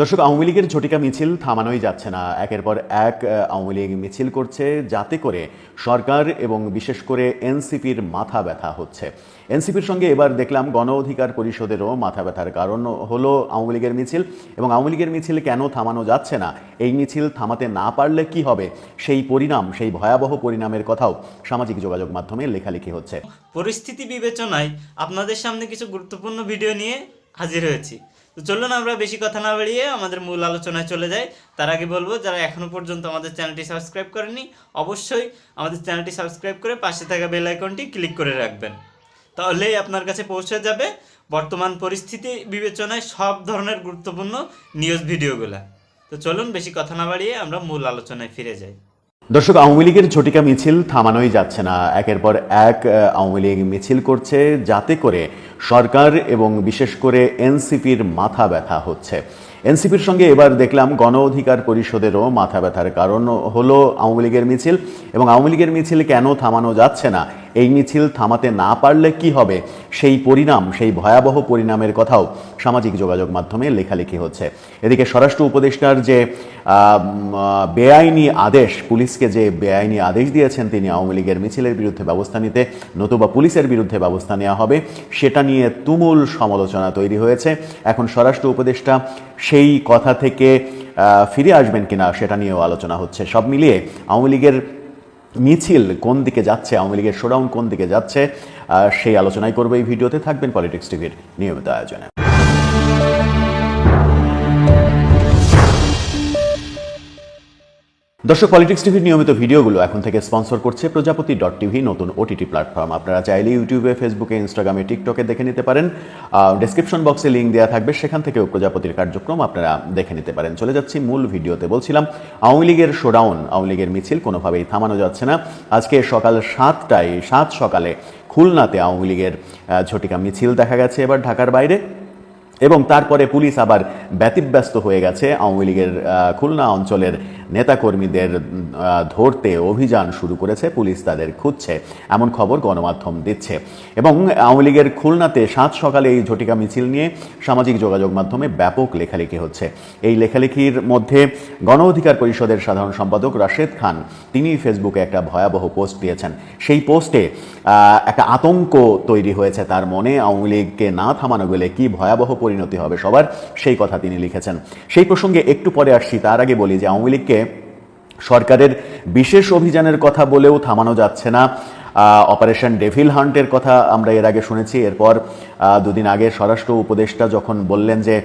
দর্শক, আওয়ামী লীগের ঝটিকা মিছিল থামানোই যাচ্ছে না। একের পর এক আওয়ামী লীগ মিছিল করছে যাতে করে সরকার এবং বিশেষ করে এনসিপির মাথা ব্যথা হচ্ছে। এনসিপির সঙ্গে এবার দেখলাম গণ অধিকার পরিষদেরও মাথা ব্যথার কারণ হলো আওয়ামী লীগের মিছিল এবং আওয়ামী লীগের মিছিল কেন থামানো যাচ্ছে না? এই মিছিল থামাতে না পারলে কি হবে? সেই পরিণাম, সেই ভয়াবহ পরিণামের কথাও সামাজিক যোগাযোগ মাধ্যমে লেখালেখি হচ্ছে। পরিস্থিতি বিবেচনায় আপনাদের সামনে কিছু গুরুত্বপূর্ণ ভিডিও নিয়ে হাজির হয়েছি। তো চলুন আমরা বেশি কথা না বাড়িয়ে আমাদের মূল আলোচনায় চলে যাই। তার আগে বলব, যারা এখনও পর্যন্ত আমাদের চ্যানেলটি সাবস্ক্রাইব করেনি অবশ্যই আমাদের চ্যানেলটি সাবস্ক্রাইব করে পাশে থাকা বেল আইকনটি ক্লিক করে রাখবেন। তাহলেই আপনার কাছে পৌঁছে যাবে বর্তমান পরিস্থিতি বিবেচনায় সব ধরনের গুরুত্বপূর্ণ নিউজ ভিডিওগুলা তো চলুন বেশি কথা না বাড়িয়ে আমরা মূল আলোচনায় ফিরে যাই। দর্শক, আওয়ামী লীগের ঝটিকা মিছিল থামানোই যাচ্ছে না। একের পর এক আওয়ামী লীগ মিছিল করছে যাতে করে সরকার এবং বিশেষ করে এনসিপির মাথা ব্যথা হচ্ছে। এনসিপির সঙ্গে এবার দেখলাম গণ অধিকার পরিষদেরও মাথা ব্যথার কারণ হলো আওয়ামী লীগের মিছিল। এবং আওয়ামী লীগের মিছিল কেন থামানো যাচ্ছে না এই মিছিল থামাতে না পারলে কি হবে? সেই পরিণাম, সেই ভয়াবহ পরিণামের কথাও সামাজিক যোগাযোগ মাধ্যমে লেখালেখি হচ্ছে। এদিকে স্বরাষ্ট্র উপদেষ্টার যে বেআইনি আদেশ, পুলিশকে যে বেআইনি আদেশ দিয়েছেন তিনি আওয়ামী লীগের মিছিলের বিরুদ্ধে ব্যবস্থা নিতে, নতুবা পুলিশের বিরুদ্ধে ব্যবস্থা নেওয়া হবে, সেটা নিয়ে তুমুল সমালোচনা তৈরি হয়েছে। এখন স্বরাষ্ট্র উপদেষ্টা সেই কথা থেকে ফিরে আসবেন কিনা সেটা নিয়েও আলোচনা হচ্ছে। সব মিলিয়ে আওয়ামী লীগের মিছিল কোন দিকে যাচ্ছে, আওয়ামী লীগের শোডাউন কোন দিকে যাচ্ছে সেই আলোচনাই করব এই ভিডিওতে। থাকবেন পলিটিক্স টিভির নিয়মিত আয়োজনে। দর্শক পলিটিক্স টিভির নিয়মিত ভিডিওগুলো এখন থেকে স্পন্সর করছে প্রজাপতি ডট টিভি, নতুন ওটিটি প্ল্যাটফর্ম আপনারা চাইলে ইউটিউবে ফেসবুকে ইনস্টাগ্রামে টিকটকে দেখে নিতে পারেন। ডেসক্রিপশন বক্সে লিঙ্ক দেওয়া থাকবে। সেখান থেকেও প্রজাপতির কার্যক্রম আপনারা দেখে নিতে পারেন। চলে যাচ্ছি মূল ভিডিওতে। বলছিলাম, আওয়ামী লীগের শোডাউন আওয়ামী লীগের মিছিল কোনোভাবেই থামানো যাচ্ছে না। আজকে সকাল সাতটায়, সাত সকালে খুলনাতে আওয়ামী লীগের ঝটিকা মিছিল দেখা গেছে। এবার ঢাকার বাইরে এবং তারপরে পুলিশ আবার ব্যতিব্যস্ত হয়ে গেছে। আওয়ামী লীগের খুলনা অঞ্চলের নেতাকর্মীদের ধরতে অভিযান শুরু করেছে। পুলিশ তাদের খুঁজছে। এমন খবর গণমাধ্যম দিচ্ছে। এবং আওয়ামী লীগের খুলনাতে সাত সকালে এই ঝটিকা মিছিল নিয়ে সামাজিক যোগাযোগ মাধ্যমে ব্যাপক লেখালেখি হচ্ছে। এই লেখালেখির মধ্যে গণ অধিকার পরিষদের সাধারণ সম্পাদক রাশেদ খান, তিনি ফেসবুকে একটা ভয়াবহ পোস্ট দিয়েছেন। সেই পোস্টে একটা আতঙ্ক তৈরি হয়েছে তার মনে। আওয়ামী লীগকে না থামানো গেলে কি ভয়াবহ পরিণতি হবে সবার? সেই কথা তিনি লিখেছেন। সেই প্রসঙ্গে একটু পরে আসছি। তার আগে বলি যে আওয়ামী লীগকে সরকারের বিশেষ অভিযানের কথা বলেও থামানো যাচ্ছে না। অপারেশন ডেভিল হান্টের কথা আমরা এর আগে শুনেছি। এরপর দুদিন আগে স্বরাষ্ট্র উপদেষ্টা যখন বললেন যে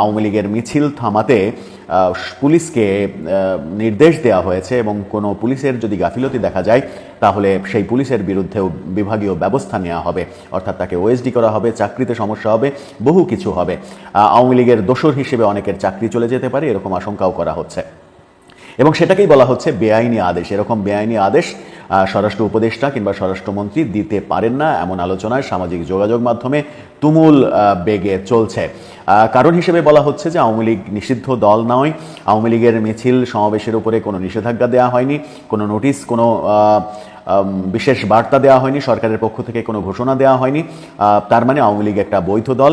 আওয়ামী লীগের মিছিল থামাতে পুলিশকে নির্দেশ দেওয়া হয়েছে এবং কোনো পুলিশের যদি গাফিলতি দেখা যায়, তাহলে সেই পুলিশের বিরুদ্ধেও বিভাগীয় ব্যবস্থা নেওয়া হবে। অর্থাৎ তাকে ওএসডি করা হবে, চাকরিতে সমস্যা হবে, বহু কিছু হবে। আওয়ামী লীগের দোসর হিসেবে অনেকের চাকরি চলে যেতে পারে, এরকম আশঙ্কাও করা হচ্ছে। এবং সেটাকেই বলা হচ্ছে বেআইনি আদেশ। এরকম বেআইনি আদেশ স্বরাষ্ট্র উপদেষ্টা কিংবা স্বরাষ্ট্রমন্ত্রী দিতে পারেন না, এমন আলোচনায় সামাজিক যোগাযোগ মাধ্যমে তুমুল বেগে চলছে। কারণ হিসেবে বলা হচ্ছে যে আওয়ামী লীগ নিষিদ্ধ দল নয়। আওয়ামী লীগের মিছিল সমাবেশের উপরে কোনো নিষেধাজ্ঞা দেওয়া হয়নি, কোনো নোটিশ, কোনো বিশেষ বার্তা দেওয়া হয়নি, সরকারের পক্ষ থেকে কোনো ঘোষণা দেওয়া হয়নি। তার মানে আওয়ামী লীগ একটা বৈধ দল।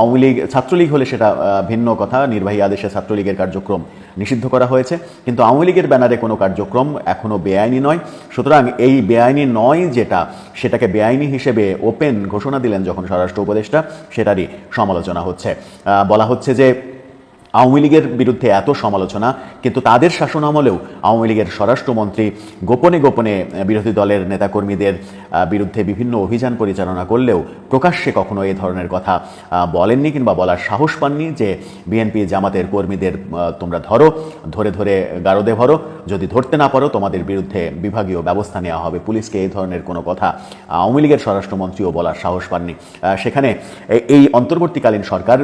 আওয়ামী লীগ, ছাত্রলীগ হলে সেটা ভিন্ন কথা। নির্বাহী আদেশে ছাত্রলীগের কার্যক্রম নিষিদ্ধ করা হয়েছে। কিন্তু আওয়ামী লীগের ব্যানারে কোনো কার্যক্রম এখনও বেআইনি নয়। সুতরাং এই বেআইনি নয় যেটা, সেটাকে বেআইনি হিসেবে ওপেন ঘোষণা দিলেন যখন স্বরাষ্ট্র উপদেষ্টা, সেটারই সমালোচনা হচ্ছে। বলা হচ্ছে যে আওয়ামী লীগের বিরুদ্ধে এত সমালোচনা, কিন্তু তাদের শাসন আমলেও আওয়ামী লীগের স্বরাষ্ট্রমন্ত্রী গোপনে গোপনে বিরোধী দলের নেতাকর্মীদের বিরুদ্ধে বিভিন্ন অভিযান পরিচালনা করলেও প্রকাশ্যে কখনো এ ধরনের কথা বলেননি কিংবা বলার সাহস পাননি যে বিএনপি জামাতের কর্মীদের তোমরা ধরো, ধরে ধরে গারদে ভরো, যদি ধরতে না পারো তোমাদের বিরুদ্ধে বিভাগীয় ব্যবস্থা নেওয়া হবে। পুলিশকে এই ধরনের কোনো কথা আওয়ামী লীগের স্বরাষ্ট্রমন্ত্রীও বলার সাহস পাননি। সেখানে এই অন্তর্বর্তীকালীন সরকার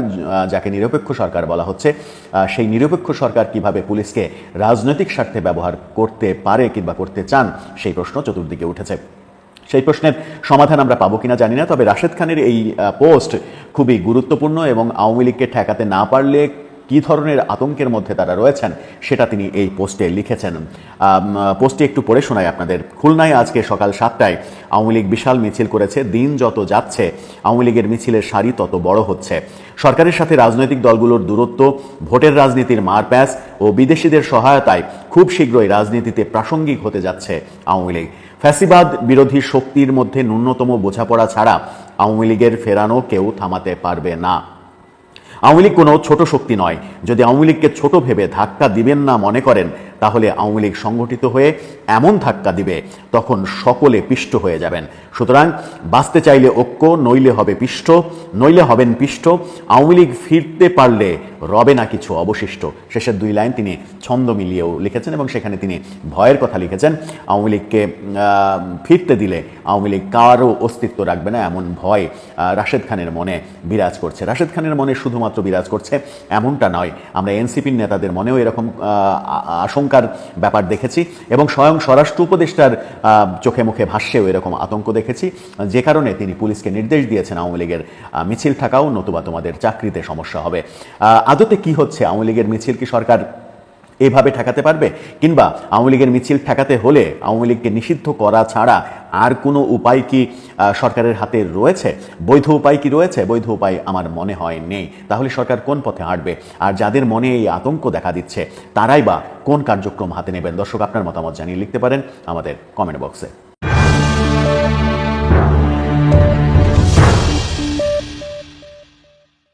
যাকে নিরপেক্ষ সরকার বলা হচ্ছে সেই নিরপেক্ষ সরকার কীভাবে পুলিশকে রাজনৈতিক স্বার্থে ব্যবহার করতে পারে কিংবা করতে চান, সেই প্রশ্ন চতুর্দিকে উঠেছে। সেই প্রশ্নের সমাধান আমরা পাবো কিনা জানি না, তবে রাশেদ খানের এই পোস্ট খুবই গুরুত্বপূর্ণ এবং আওয়ামী লীগকে ঠেকাতে না পারলে কী ধরনের আতঙ্কের মধ্যে তারা রয়েছেন সেটা তিনি এই পোস্টে লিখেছেন। পোস্টে একটু পড়ে শোনাই আপনাদের। খুলনায় আজকে সকাল সাতটায় আওয়ামী লীগ বিশাল মিছিল করেছে, দিন যত যাচ্ছে আওয়ামী লীগের মিছিলের সারি তত বড় হচ্ছে। সরকারের সাথে রাজনৈতিক দলগুলোর দূরত্ব, ভোটের রাজনীতির মারপ্যাচ ও বিদেশিদের সহায়তায় খুব শীঘ্রই রাজনীতিতে প্রাসঙ্গিক হতে যাচ্ছে আওয়ামী লীগ। ফ্যাসিবাদ বিরোধী শক্তির মধ্যে ন্যূনতম বোঝাপড়া ছাড়া আওয়ামী লীগের ফেরানো কেউ থামাতে পারবে না। আওয়ামী লীগ কোনো ছোট শক্তি নয়। যদি আওয়ামী লীগকে ছোট ভেবে ধাক্কা দিবেন না মনে করেন তাহলে আওয়ামী লীগ সংগঠিত হয়ে এমন ধাক্কা দিবে তখন সকলে পিষ্ট হয়ে যাবেন। সুতরাং বাঁচতে চাইলে ঐক্য নইলে হবে পিষ্ট নইলে হবেন পিষ্ট। আওয়ামী লীগ ফিরতে পারলে রবে না কিছু অবশিষ্ট। শেষের দুই লাইন তিনি ছন্দ মিলিয়েও লিখেছেন এবং সেখানে তিনি ভয়ের কথা লিখেছেন। আওয়ামী লীগকে ফিরতে দিলে আওয়ামী লীগ কারও অস্তিত্ব রাখবে না এমন ভয় রাশেদ খানের মনে বিরাজ করছে। রাশেদ খানের মনে শুধুমাত্র বিরাজ করছে এমনটা নয়। আমরা এনসিপির নেতাদের মনেও এরকম আহ, আ- আশঙ্কার ব্যাপার দেখেছি এবং স্বয়ং স্বরাষ্ট্র উপদেষ্টার চোখে মুখে ভাষ্যেও এরকম আতঙ্ক দেখেছি। যে কারণে তিনি পুলিশকে নির্দেশ দিয়েছেন আওয়ামী লীগের মিছিল থাকাও নতুবা তোমাদের চাকরিতে সমস্যা হবে। আদতে কি হচ্ছে? আওয়ামী লীগের মিছিল কি সরকার এভাবে ঠেকাতে পারবে? কিংবা আওয়ামী লীগের মিছিল ঠেকাতে হলে আওয়ামী লীগকে নিষিদ্ধ করা ছাড়া আর কোনো উপায় কি সরকারের হাতে রয়েছে? বৈধ উপায় কি রয়েছে? বৈধ উপায় আমার মনে হয় নেই। তাহলে সরকার কোন পথে হাঁটবে? আর যাদের মনে এই আতঙ্ক দেখা দিচ্ছে, তারাই বা কোন কার্যক্রম হাতে নেবেন? দর্শক, আপনার মতামত জানিয়ে লিখতে পারেন আমাদের কমেন্ট বক্সে